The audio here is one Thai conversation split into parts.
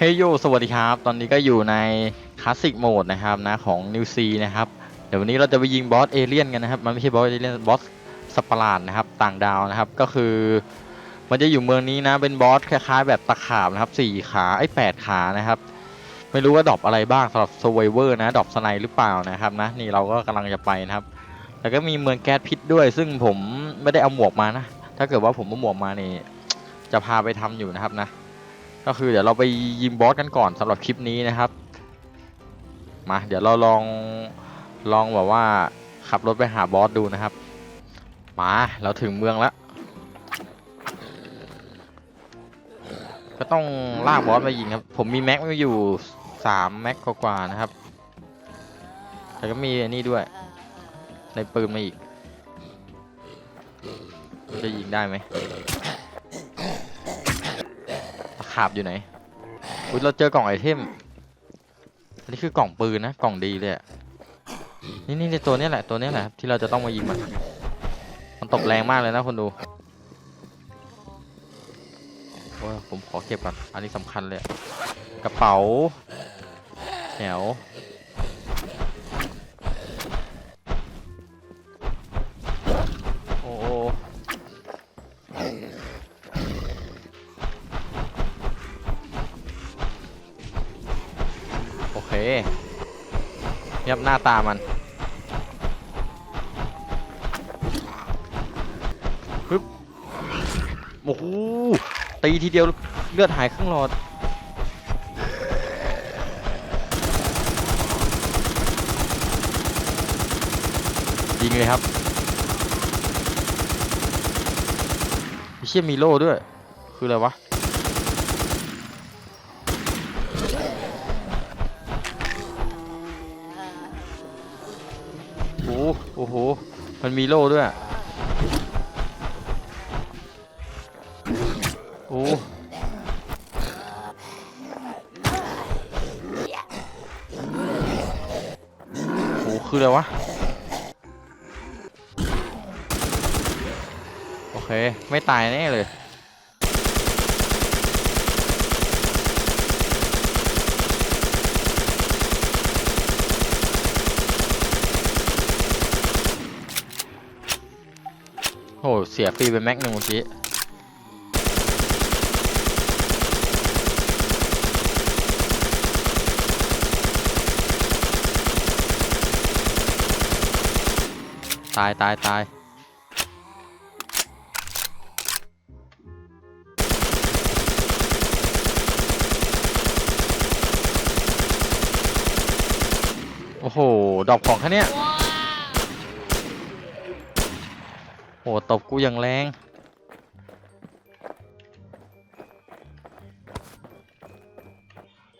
เฮยโยสวัสดีครับ ตอนนี้ก็อยู่ในคลาสสิกโหมดนะครับนะของนิวซีนะครับ เดี๋ยววันนี้เราจะไปยิงบอสเอเลี่ยนกันนะครับ มันไม่ใช่บอสเอเลี่ยน บอสสัตว์ปหลาดนะครับ ต่างดาวนะครับ ก็คือ มันจะอยู่เมืองนี้นะ เป็นบอสคล้ายๆแบบตะขาบนะครับสี่ขา ไอ้แปดขานะครับ ไม่รู้ว่าดรอปอะไรบ้างสำหรับ s u r v i v o r นะดรอปสไนหรือเปล่านะครับนะ นี่เราก็กำลังจะไปนะครับ แล้วก็มีเมืองแก๊สพิษด้วย ซึ่งผมไม่ได้เอาหมวกมานะ ถ้าเกิดว่าผมเอาหมวกมานี่ จะพาไปทำอยู่นะครับนะ ก็คือเดี๋ยวเราไปยิงบอสกันก่อนสำหรับคลิปนี้นะครับ มาเดี๋ยวเราลองลองแบบว่าขับรถไปหาบอสดูนะครับ มาเราถึงเมืองแล้ว ก็ต้องลากบอสมายิงครับ ผมมีแม็กมาอยู่สามแม็กกว่าๆนะครับ แต่ก็มีอันนี้ด้วย ในปืนมาอีกจะยิงได้ไหม ขาบอยู่ไหนอุ้ยเราเจอกล่องไอเทมอันนี้คือกล่องปืนนะกล่องดีเลยอะนี่นี่ตัวนี้แหละตัวนี้แหละครับที่เราจะต้องมายิงมันมันตบแรงมากเลยนะคนดูโอ้ยผมขอเก็บก่อนอันนี้สำคัญเลย กระเป๋าแถว ยบหน้าตามันปึ๊บโอ้โหตีทีเดียวเลือดหายครึ่งหลอดยิงเลยครับเชี่ยมีโล่ด้วย คืออะไรวะ โอ้โห มันมีโล่ด้วย โอ้โหคืออะไรวะ โอเค ไม่ตายแน่เลย โอ้เสียฟรีไปแม็กหนึ่งเมื่อกี้ตายตายตายโอ้โห ดอกของแค่เนี้ย โอ้ตบกูอย่างแรง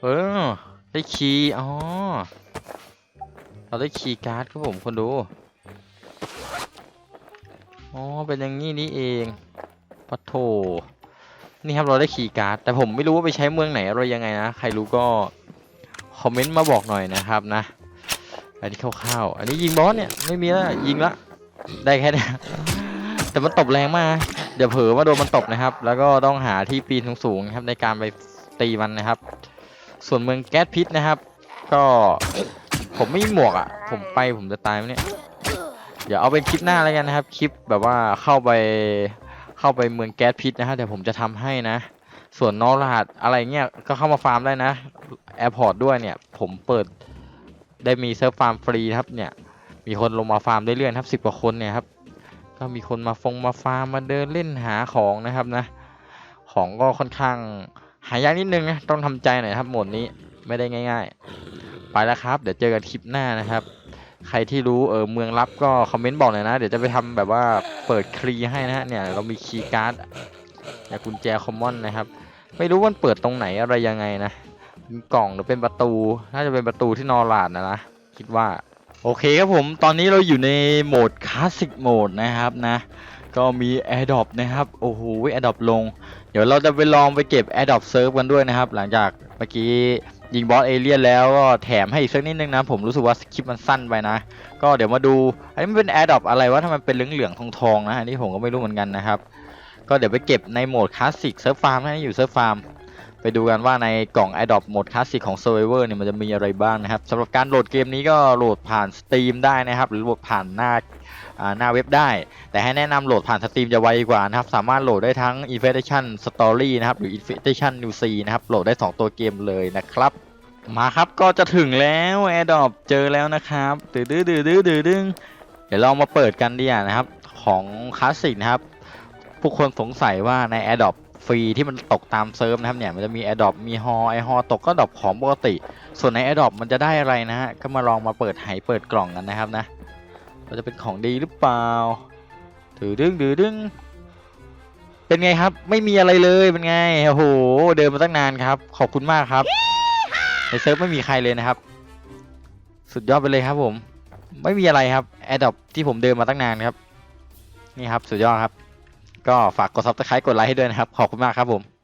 เออ ได้คีย์อ๋อ เราได้คีย์การ์ดครับผมคนดู อ๋อ เป็นอย่างนี้นี่เองปะโถนี่ครับเราได้คีย์การ์ด แต่ผมไม่รู้ว่าไปใช้เมืองไหนอะไรยังไงนะ ใครรู้ก็ คอมเมนต์มาบอกหน่อยนะครับนะ อันนี้คร่าวๆ อันนี้ยิงบอสเนี่ย ไม่มีแล้วยิงละ ได้แค่นี้ แต่มันตบแรงมากเดี๋ยวเผลอว่าโดนมันตบนะครับ แล้วก็ต้องหาที่ปีนสูงๆครับในการไปตีมันนะครับ ส่วนเมืองแก๊สพิษนะครับ ก็ผมไม่มีหมวกอะ ผมไปผมจะตายไหมเนี่ยเดี๋ยวเอาเป็นคลิปหน้าแล้วกันนะครับ คลิปแบบว่าเข้าไปเข้าไปเมืองแก๊สพิษนะครับเดี๋ยวผมจะทำให้นะ ส่วนนอรหัสอะไรเงี้ยก็เข้ามาฟาร์มได้นะแอร์พอร์ตด้วยเนี่ย ผมเปิดได้มีเซิร์ฟฟาร์มฟรีนะครับเนี่ย มีคนลงมาฟาร์มได้เรื่อยๆครับสิบกว่าคนเนี่ยครับ ก็มีคนมาฟงมาฟาร์มมาเดินเล่นหาของนะครับนะ ของก็ค่อนข้างหายากนิดนึงนะต้องทำใจหน่อยครับหมดนี้ไม่ได้ง่าย ๆ ไปแล้วครับ เดี๋ยวเจอกันคลิปหน้านะครับ ใครที่รู้เออเมืองลับก็คอมเมนต์บอกหน่อยนะ เดี๋ยวจะไปทำแบบว่าเปิดคลีให้นะฮะเนี่ยเรามีคีย์การ์ดเนี่กุญแจคอมมอนนะครับ ไม่รู้ว่าเปิดตรงไหนอะไรยังไงนะเป็นกล่องหรือเป็นประตู น่าจะเป็นประตูที่นอร์ลาดนะนะคิดว่า โอเคครับผมตอนนี้เราอยู่ในโหมดคลาสสิกโหมดนะครับนะ ก็มี a i r d r o p นะครับ โอ้โห a i r d r o p ลง เดี๋ยวเราจะไปลองไปเก็บ a i r d r o p เซิร์ฟกันด้วยนะครับ หลังจากเมื่อกี้ยิงบอสเอเลียนแล้วก็แถมให้อีกสักนิดนึงนะ ผมรู้สึกว่าคลิปมันสั้นไปนะ ก็เดี๋ยวมาดู อันนี้มันเป็น a i r d r o p อะไรวะทำไมเป็นเหลืองๆทองๆนะ อันนี้ผมก็ไม่รู้เหมือนกันนะครับ ก็เดี๋ยวไปเก็บในโหมดคลาสสิกเซิร์ฟฟาร์มนะอยู่เซิร์ฟฟาร์ม ไปดูกันว่าในกล่อง Adopt โหมดคลาสสิกของ Survivor เนี่ยมันจะมีอะไรบ้างนะครับสำหรับการโหลดเกมนี้ก็โหลดผ่าน Steam ได้นะครับ หรือโหลดผ่านหน้าหน้าเว็บได้ แต่ให้แนะนำโหลดผ่าน Steam จะไวกว่านะครับ สามารถโหลดได้ทั้ง Infestation Story นะครับ หรือ Infestation New C นะครับ โหลดได้ 2 ตัวเกมเลยนะครับ มาครับก็จะถึงแล้ว Adopt เจอแล้วนะครับดื้อดื้อดื้อดื้อดื้อดึงเดี๋ยวเรามาเปิดกันดีกว่านะครับของคลาสสิกนะครับผู้คนสงสัยว่าใน Adopt ฟรีที่มันตกตามเซิร์ฟนะครับเนี่ยมันจะมี Adopt มีฮอไอฮอตกก็ดอปของปกติ ส่วนใน Adopt มันจะได้อะไรนะฮะก็มาลองมาเปิดไหเปิดกล่องกันนะครับนะว่าจะเป็นของดีหรือเปล่าถือดึงดือดึงเป็นไงครับ ไม่มีอะไรเลยเป็นไงโอ้โหเดินมาตั้งนานครับ ขอบคุณมากครับในเซิร์ฟไม่มีใครเลยนะครับ สุดยอดไปเลยครับผม ไม่มีอะไรครับ Adopt ที่ผมเดินมาตั้งนานครับ นี่ครับ สุดยอดครับ ก็ฝากกด subscribe กดไลค์ให้ด้วยนะครับ ขอบคุณมากครับผม